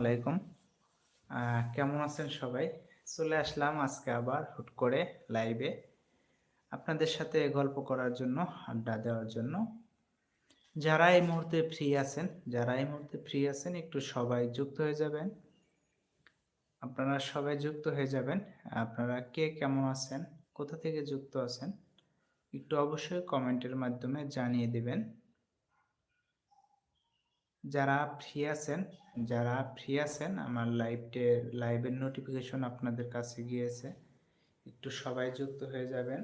আলাইকুম। কেমন আছেন সবাই? চলে আসলাম আজকে আবার হুট করে লাইভে আপনাদের সাথে গল্প করার জন্য, আড্ডা দেওয়ার জন্য। যারা এই মুহূর্তে ফ্রি আছেন, যারা এই মুহূর্তে ফ্রি আছেন, একটু সবাই যুক্ত হয়ে যাবেন। আপনারা সবাই যুক্ত হয়ে যাবেন। আপনারা কে কেমন আছেন, কোথা থেকে যুক্ত আছেন, একটু অবশ্যই কমেন্টের মাধ্যমে জানিয়ে দিবেন। যারা ফ্রি আছেন, যারা ফ্রি আছেন, আমার লাইভটে লাইভের নোটিফিকেশন আপনাদের কাছে গিয়েছে, একটু সবাই যুক্ত হয়ে যাবেন।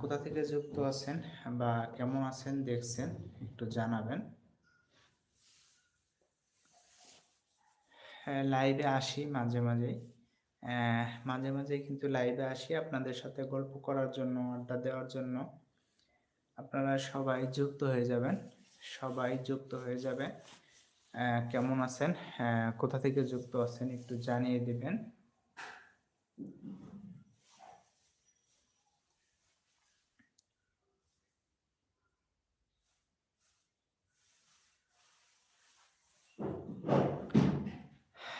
কোথা থেকে যুক্ত আছেন বা কেমন আছেন দেখছেন, একটু জানাবেন। হ্যাঁ লাইভে আসি মাঝে মাঝেই। মাঝে মাঝে কিন্তু লাইভে আসি আপনাদের সাথে গল্প করার জন্য, আড্ডা দেওয়ার জন্য। আপনারা সবাই যুক্ত হয়ে যাবেন। সবাই যুক্ত হয়ে যাবে। কেমন আছেন? কোথা থেকে যুক্ত আছেন একটু জানিয়ে দিবেন।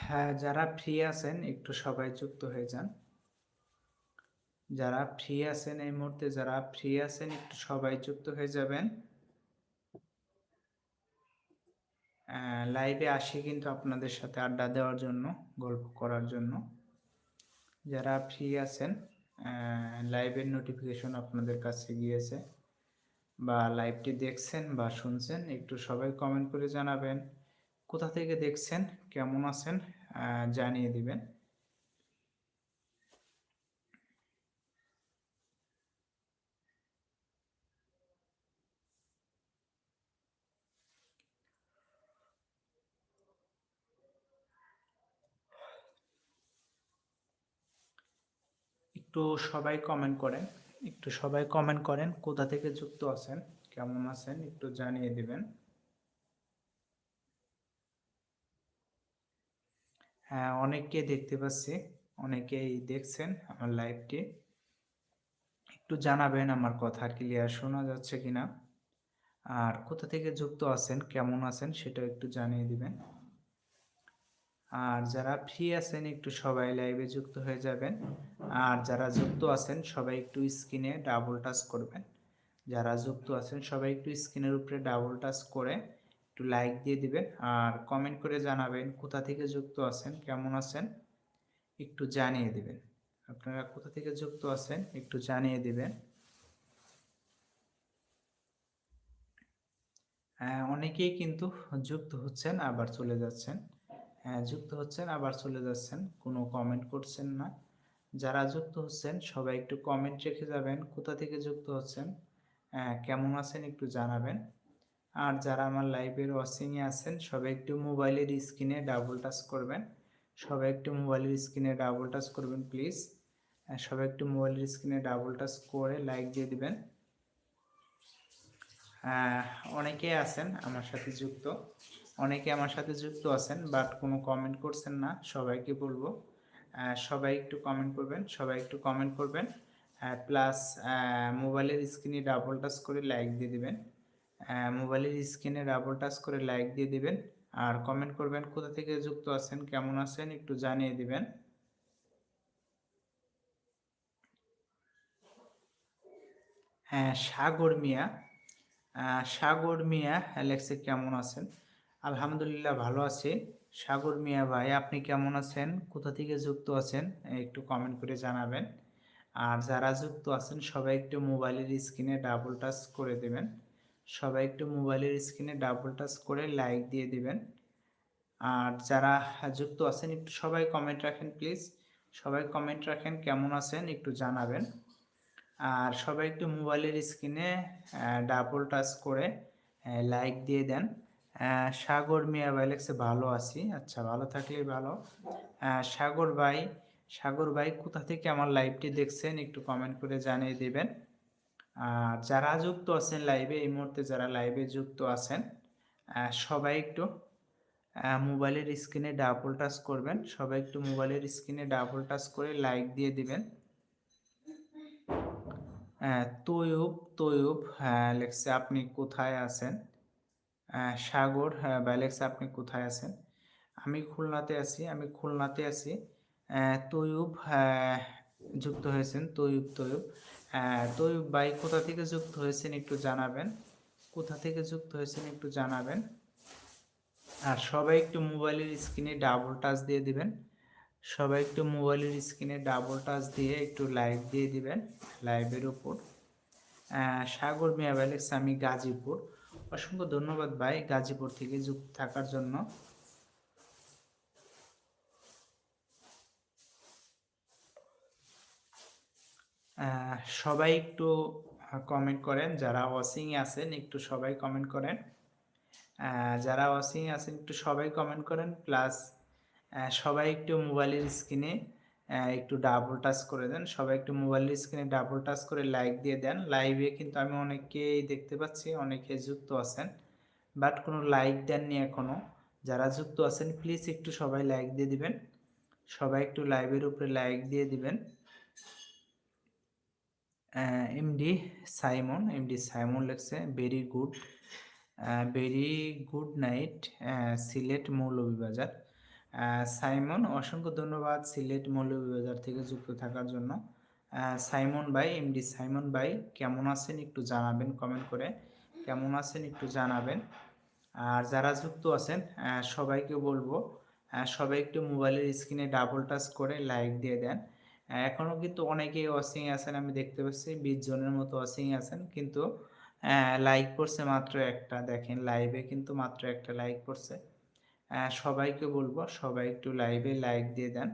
হ্যাঁ যারা ফ্রি আছেন, একটু সবাই যুক্ত হয়ে যান। যারা ফ্রি আছেন এই মুহূর্তে, যারা ফ্রি আছেন, একটু সবাই যুক্ত হয়ে যাবেন। লাইভে আসি কিন্তু আপনাদের সাথে আড্ডা দেওয়ার জন্য, গল্প করার জন্য। যারা ফ্রি আছেন লাইভের নোটিফিকেশন আপনাদের কাছে গিয়েছে বা লাইভটি দেখছেন বা শুনছেন, একটু সবাই কমেন্ট করে জানাবেন, কোথা থেকে দেখছেন, কেমন আছেন জানিয়ে দিবেন। একটু সবাই কমেন্ট করেন, একটু সবাই কমেন্ট করেন, কোথা থেকে যুক্ত আছেন, কেমন আছেন, একটু জানিয়ে দিবেন। হ্যাঁ অনেককে দেখতে পাচ্ছি, অনেকেই দেখছেন আমার লাইভটি একটু জানাবেন আমার কথা ক্লিয়ার শোনা যাচ্ছে কিনা। আর কোথা থেকে যুক্ত আছেন, কেমন আছেন সেটা একটু জানিয়ে দিবেন। আর যারা ফ্রি আছেন একটু সবাই লাইভে যুক্ত হয়ে যাবেন। আর যারা যুক্ত আছেন, সবাই একটু স্ক্রিনে ডাবল টাচ করবেন। যারা যুক্ত আছেন, সবাই একটু স্ক্রিনের উপরে ডাবল টাচ করে একটু লাইক দিয়ে দিবেন। আর কমেন্ট করে জানাবেন, কোথা থেকে যুক্ত আছেন, কেমন আছেন, একটু জানিয়ে দিবেন। আপনারা কোথা থেকে যুক্ত আছেন, একটু জানিয়ে দিবেন। অনেকেই কিন্তু যুক্ত হচ্ছেন, আবার চলে যাচ্ছেন। হ্যাঁ যুক্ত হচ্ছেন, আবার চলে যাচ্ছেন। কোনো কমেন্ট করছেন না। যারা যুক্ত হচ্ছেন, সবাই একটু কমেন্ট রেখে যাবেন, কোথা থেকে যুক্ত হচ্ছেন কেমন আছেন একটু জানাবেন। আর যারা আমার লাইভের ওয়াচিংয়ে আছেন, সবাই একটু মোবাইলের স্ক্রিনে ডাবল টাচ করবেন। সবাই একটু মোবাইলের স্ক্রিনে ডাবল টাচ করবেন প্লিজ সবাই একটু মোবাইলের স্ক্রিনে ডাবল টাচ করে লাইক দিয়ে দিবেন। অনেকেই আছেন আমার সাথে যুক্ত। অনেকে আমার সাথে যুক্ত আছেন বাট কোনো কমেন্ট করছেন না, সবাইকে বলব। সবাই একটু কমেন্ট করবেন, সবাই একটু কমেন্ট করবেন। প্লাস মোবাইলের স্ক্রিনে ডাবল টাচ করে লাইক দিয়ে দিবেন। মোবাইলের স্ক্রিনে ডাবল টাচ করে লাইক দিয়ে দিবেন। আর কমেন্ট করবেন, কোথা থেকে যুক্ত আছেন, কেমন আছেন, একটু জানিয়ে দিবেন। হ্যাঁ সাগর মিয়া। সাগর মিয়া অ্যালেক্সে কেমন আছেন? আলহামদুলিল্লাহ ভালো আছি। সাগর মিয়া ভাই, আপনি কেমন আছেন? কোথা থেকে যুক্ত আছেন? একটু কমেন্ট করে জানাবেন। আর যারা যুক্ত আছেন, সবাই একটু মোবাইলের স্ক্রিনে ডাবল টাচ করে দেবেন। সবাই একটু মোবাইলের স্ক্রিনে ডাবল টাচ করে লাইক দিয়ে দিবেন। আর যারা যুক্ত আছেন, একটু সবাই কমেন্ট রাখেন প্লিজ সবাই কমেন্ট রাখেন, কেমন আছেন? একটু জানাবেন। আর সবাই একটু মোবাইলের স্ক্রিনে ডাবল টাচ করে লাইক দিয়ে দেন। সাগর, মিয়া ভাই লেখছে ভালো আছি। আচ্ছা ভালো থাকলেই ভালো। সাগর ভাই সাগর ভাই, কোথা থেকে আমার লাইভটি দেখছেন একটু কমেন্ট করে জানিয়ে দেবেন। আর যারা যুক্ত আছেন লাইভে এই মুহূর্তে যারা লাইভে যুক্ত আছেন সবাই একটু মোবাইলের স্ক্রিনে ডাবল টাচ করবেন। সবাই একটু মোবাইলের স্ক্রিনে ডাবল টাচ করে লাইক দিয়ে দিবেন। তৈব তৈব হ্যাঁ লেখছে আপনি কোথায় আছেন? সাগর ব্যালেক্স আপনি কোথায় আছেন? আমি খুলনাতে আছি আমি খুলনাতে আছি। তৈয়ব যুক্ত হয়েছেন তৈয়ব আহ, তৈয়ব ভাই কোথা থেকে যুক্ত হয়েছেন একটু জানাবেন। কোথা থেকে যুক্ত হয়েছেন একটু জানাবেন। আর সবাই একটু মোবাইলের স্ক্রিনে ডাবল টাচ দিয়ে দিবেন। সবাই একটু মোবাইলের স্ক্রিনে ডাবল টাচ দিয়ে একটু লাইভ দিয়ে দিবেন লাইভের উপর। সাগর মিয়া ব্যালেক্স আমি গাজীপুর। অসংখ্য ধন্যবাদ ভাই গাজীপুর থেকে যুক্ত থাকার জন্য। সবাই একটু কমেন্ট করেন। যারা ওয়াচিং আছেন, একটু সবাই কমেন্ট করেন। যারা ওয়াচিং আছেন, একটু সবাই কমেন্ট করেন। প্লাস সবাই একটু মোবাইলের স্ক্রিনে একটু ডাবল টাচ করে দেন। সবাই একটু মোবাইলের স্ক্রিনে ডাবল টাচ করে লাইক দিয়ে দেন। লাইভে কিন্তু আমি অনেকেই দেখতে পাচ্ছি, অনেকে যুক্ত আছেন বাট কোনো লাইক দেননি এখনও। যারা যুক্ত আছেন প্লিজ একটু সবাই লাইক দিয়ে দিবেন। সবাই একটু লাইভের উপরে লাইক দিয়ে দিবেন। এমডি সাইমন এমডি সাইমন লেখছে very good very good night Sylhet Moulvibazar. Saimon অসংখ্য ধন্যবাদ সিলেট মৌলভীবাজার থেকে যুক্ত থাকার জন্য। সাইমন ভাই এমডি সাইমন ভাই কেমন আছেন একটু জানাবেন কমেন্ট করে। কেমন আছেন একটু জানাবেন। আর যারা যুক্ত আছেন সবাইকে বলব সবাই একটু মোবাইলের স্ক্রিনে ডাবল টাচ করে লাইক দিয়ে দেন। এখনও কিন্তু অনেকেই ওয়াচিং আছেন আমি দেখতে পাচ্ছি বিশ জনের মতো ওয়াচিং আছেন কিন্তু লাইক করছে মাত্র একটা দেখেন লাইভে কিন্তু মাত্র একটা লাইক আহ, সবাইকে বলব, সবাই একটু লাইভে লাইক দিয়ে দেন।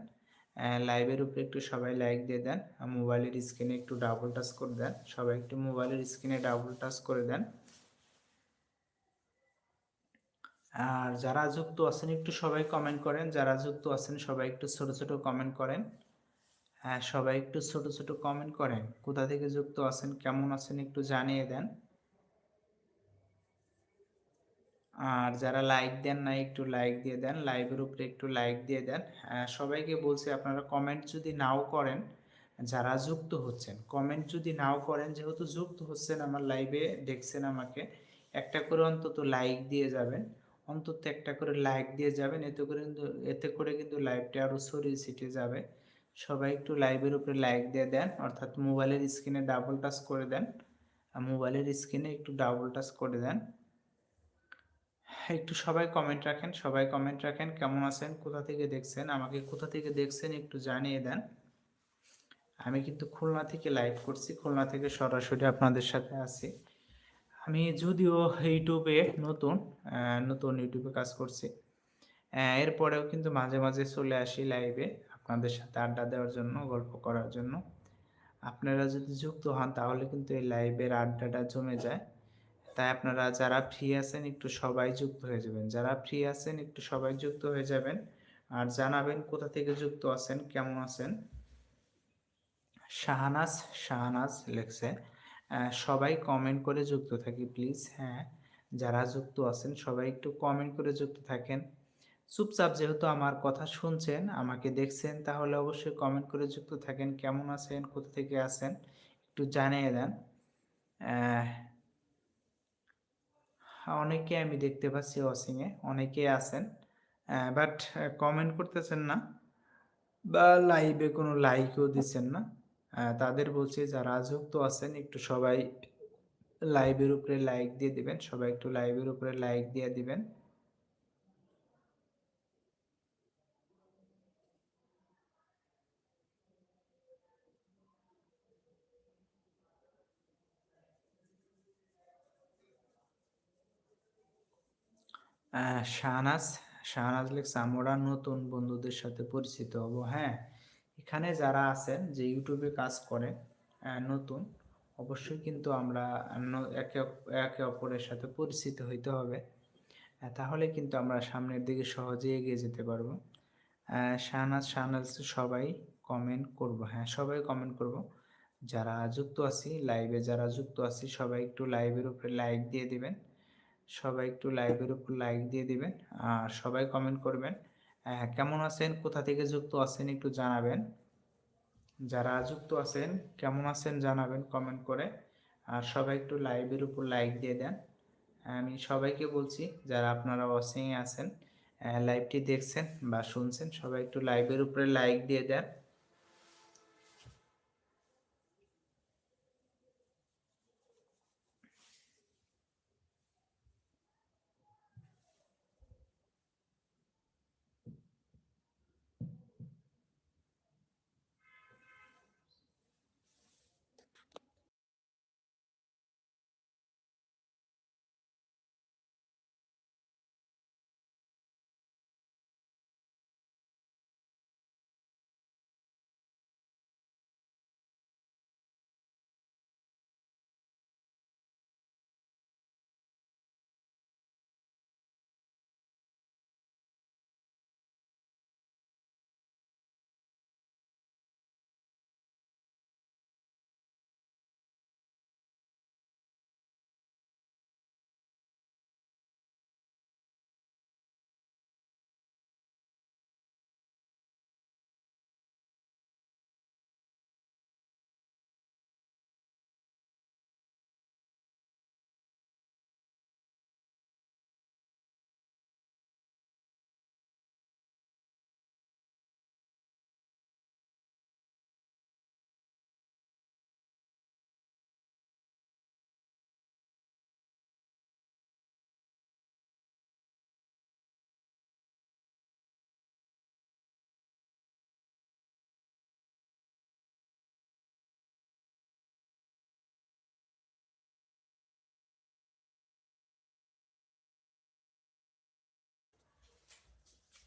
লাইভের উপরে একটু সবাই লাইক দিয়ে দেন মোবাইলের স্ক্রিনে একটু ডাবল টাচ করে দেন। সবাই একটু মোবাইলের স্ক্রিনে ডাবল টাচ করে দেন। আর যারা যুক্ত আছেন, একটু সবাই কমেন্ট করেন। যারা যুক্ত আছেন, সবাই একটু ছোট ছোট কমেন্ট করেন। হ্যাঁ সবাই একটু ছোট ছোট কমেন্ট করেন। কোথা থেকে যুক্ত আছেন, কেমন আছেন, একটু জানিয়ে দেন। আর যারা লাইক দেন না, একটু লাইক দিয়ে দেন লাইভের উপরে একটু লাইক দিয়ে দেন সবাইকে বলছি আপনারা কমেন্ট যদি নাও করেন, যারা যুক্ত হচ্ছেন কমেন্ট যদি নাও করেন, যেহেতু যুক্ত হচ্ছেন আমার লাইভে দেখছেন আমাকে, একটা করে অন্তত লাইক দিয়ে যাবেন, অন্তত একটা করে লাইক দিয়ে যাবেন, এতে করে কিন্তু, এতে করে কিন্তু লাইভটা আরও ছড়িয়ে ছিটিয়ে যাবে। সবাই একটু লাইভের উপরে লাইক দিয়ে দেন, অর্থাৎ মোবাইলের স্ক্রিনে ডাবল টাচ করে দেন মোবাইলের স্ক্রিনে একটু ডাবল টাচ করে দেন। একটু সবাই কমেন্ট রাখেন, সবাই কমেন্ট রাখেন, কেমন আছেন, কোথা থেকে দেখছেন, আমাকে কোথা থেকে দেখছেন একটু জানিয়ে দেন। আমি কিন্তু খুলনা থেকে লাইভ করছি, খুলনা থেকে সরাসরি আপনাদের সাথে আছি। আমি যদিও ইউটিউবে নতুন নতুন ইউটিউবে কাজ করছি। এরপরেও কিন্তু মাঝে মাঝে চলে আসি লাইভে আপনাদের সাথে আড্ডা দেওয়ার জন্য, গল্প করার জন্য। আপনারা যদি যুক্ত হন, তাহলে কিন্তু এই লাইভের আড্ডাটা জমে যায়। তাই আপনারা যারা ফ্রি আছেন একটু সবাই যুক্ত হয়ে যাবেন। যারা ফ্রি আছেন একটু সবাই যুক্ত হয়ে যাবেন। আর জানাবেন কোথা থেকে যুক্ত আছেন, কেমন আছেন। শাহানাজ শাহানাজ লেখছে সবাই কমেন্ট করে যুক্ত থাকি প্লিজ হ্যাঁ। যারা যুক্ত আছেন, সবাই একটু কমেন্ট করে যুক্ত থাকেন। চুপচাপ যেহেতু আমার কথা শুনছেন, আমাকে দেখছেন, তাহলে অবশ্যই কমেন্ট করে যুক্ত থাকেন। কেমন আছেন, কোথা থেকে আছেন, একটু জানিয়ে দেন। অনেকে আমি দেখতে পাচ্ছি ওয়াচিংয়ে অনেকে আছেন। বাট কমেন্ট করতেছেন না বা লাইভে কোনো লাইকও দিচ্ছেন না। তাদের বলছি যারা যুক্ত আছেন, একটু সবাই লাইভের উপরে লাইক দিয়ে দিবেন, সবাই একটু লাইভের উপরে লাইক দিয়ে দিবেন। শাহনাজ শাহনাজ লিখছে আমরা নতুন বন্ধুদের সাথে পরিচিত হব হ্যাঁ? এখানে যারা আছেন, যে ইউটিউবে কাজ করেন নতুন, অবশ্যই কিন্তু আমরা একে একে অপরের সাথে পরিচিত হইতে হবে। তাহলে কিন্তু আমরা সামনের দিকে সহজে এগিয়ে যেতে পারব। শাহনাজ শাহনাজ সবাই কমেন্ট করব হ্যাঁ সবাই কমেন্ট করব। যারা যুক্ত আছি লাইভে যারা যুক্ত আছি, সবাই একটু লাইভের উপরে লাইক দিয়ে দিবেন। সবাই একটু লাইভের উপর লাইক দিয়ে দিবেন, আর সবাই কমেন্ট করবেন কেমন আছেন, কোথা থেকে যুক্ত আছেন একটু জানাবেন। যারা যুক্ত আছেন, কেমন আছেন জানাবেন কমেন্ট করে, আর সবাই একটু লাইভের উপর লাইক দিয়ে দেন। আমি সবাইকে বলছি, যারা আপনারা ওয়াচিংয়ে আছেন লাইভটি দেখছেন বা শুনছেন, সবাই একটু লাইভের উপরে লাইক দিয়ে দেন।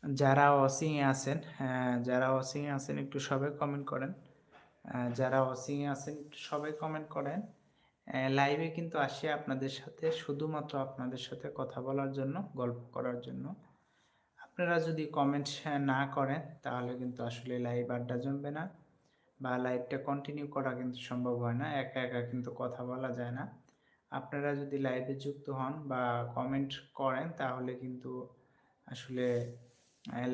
যারা অসিংয়ে আছেন হ্যাঁ, যারা অসিংয়ে আছেন একটু সবাই কমেন্ট করেন। যারা অসিংয়ে আছেন একটু সবাই কমেন্ট করেন। লাইভে কিন্তু আসি আপনাদের সাথে শুধুমাত্র আপনাদের সাথে কথা বলার জন্য গল্প করার জন্য। আপনারা যদি কমেন্ট না করেন তাহলে কিন্তু আসলে লাইভ আড্ডা জমবে না বা লাইভটা কন্টিনিউ করা কিন্তু সম্ভব হয় না একা একা কিন্তু কথা বলা যায় না। আপনারা যদি লাইভে যুক্ত হন বা কমেন্ট করেন তাহলে কিন্তু আসলে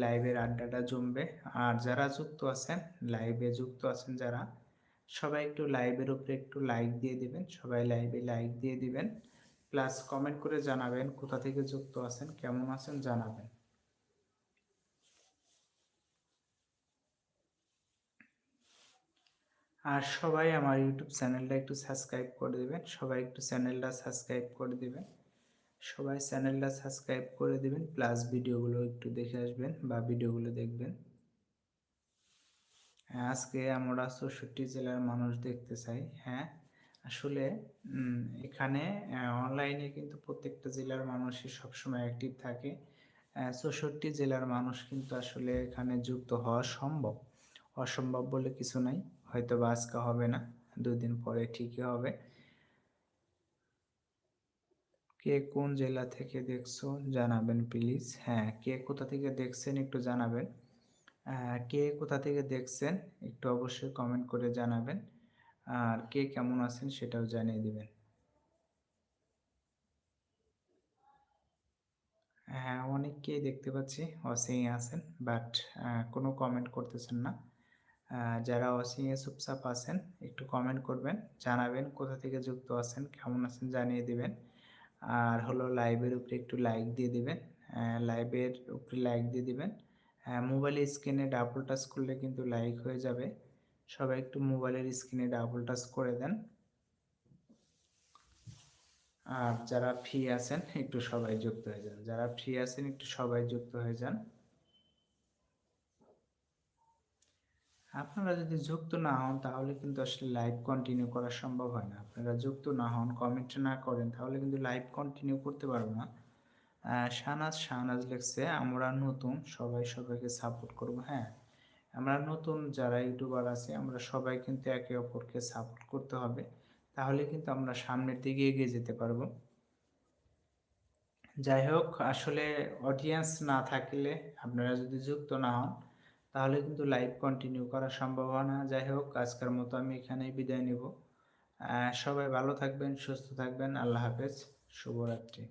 লাইভের আড্ডাটা জমবে। আর যারা যুক্ত আছেন লাইভে যুক্ত আছেন যারা, সবাই একটু লাইভের উপরে একটু লাইক দিয়ে দিবেন। সবাই লাইভে লাইক দিয়ে দিবেন। প্লাস কমেন্ট করে জানাবেন কোথা থেকে যুক্ত আছেন, কেমন আছেন জানাবেন। আর সবাই আমার ইউটিউব চ্যানেলটা একটু সাবস্ক্রাইব করে দেবেন। সবাই একটু চ্যানেলটা সাবস্ক্রাইব করে দেবেন। সবাই চ্যানেলটা সাবস্ক্রাইব করে দেবেন প্লাস ভিডিওগুলো একটু দেখে আসবেন বা ভিডিওগুলো দেখবেন। হ্যাঁ, আজকে আমরা চৌষট্টি জেলার মানুষ দেখতে চাই হ্যাঁ? আসলে এখানে অনলাইনে কিন্তু প্রত্যেকটা জেলার মানুষই সবসময় অ্যাক্টিভ থাকে। চৌষট্টি জেলার মানুষ কিন্তু আসলে এখানে যুক্ত হওয়া সম্ভব। অসম্ভব বলে কিছু নাই হয়তো বা আজকে হবে না দুদিন পরে ঠিকই হবে। কে কোন জেলা থেকে দেখছ? জানাবেন প্লিজ হ্যাঁ কে কোথা থেকে দেখছেন একটু জানাবেন। কে কোথা থেকে দেখছেন একটু অবশ্যই কমেন্ট করে জানাবেন। আর কে কেমন আছেন সেটাও জানিয়ে দিবেন। হ্যাঁ অনেককেই দেখতে পাচ্ছি অসিংয়ে আছেন বাট কোনো কমেন্ট করতেছেন না। যারা অসিংয়ে চুপচাপ আছেন, একটু কমেন্ট করবেন, জানাবেন কোথা থেকে যুক্ত আছেন, কেমন আছেন জানিয়ে দিবেন। আর হলো লাইভের উপরে একটু লাইক দিয়ে দিবেন। লাইভের উপরে লাইক দিয়ে দিবেন। মোবাইল স্ক্রিনে ডাবল টাচ করলে কিন্তু লাইক হয়ে যাবে। সবাই একটু মোবাইলের স্ক্রিনে ডাবল টাচ করে দেন। আর যারা ফ্রি আছেন, একটু সবাই যুক্ত হয়ে যান। যারা ফ্রি আছেন, একটু সবাই যুক্ত হয়ে যান। আপনারা যদি যুক্ত না হন, তাহলে কিন্তু আসলে লাইভ কন্টিনিউ করা সম্ভব হয় না। আপনারা যুক্ত না হন কমেন্ট না করেন, তাহলে কিন্তু লাইভ কন্টিনিউ করতে পারব না। শাহনাজ শাহনাজ লিখছে, আমরা নতুন, সবাই সবাইকে সাপোর্ট করব। হ্যাঁ আমরা নতুন যারা ইউটিউবার আছে, আমরা সবাই কিন্তু একে অপরকে সাপোর্ট করতে হবে। তাহলে কিন্তু আমরা সামনের দিকে এগিয়ে যেতে পারব। যাই হোক, আসলে অডিয়েন্স না থাকলে আপনারা যদি যুক্ত না হন তাহলে কিন্তু লাইভ কন্টিনিউ করা সম্ভব না যাই হোক, আজকের মতো আমি এখানেই বিদায় নেব। সবাই ভালো থাকবেন, সুস্থ থাকবেন। আল্লাহ হাফেজ। শুভরাত্রি।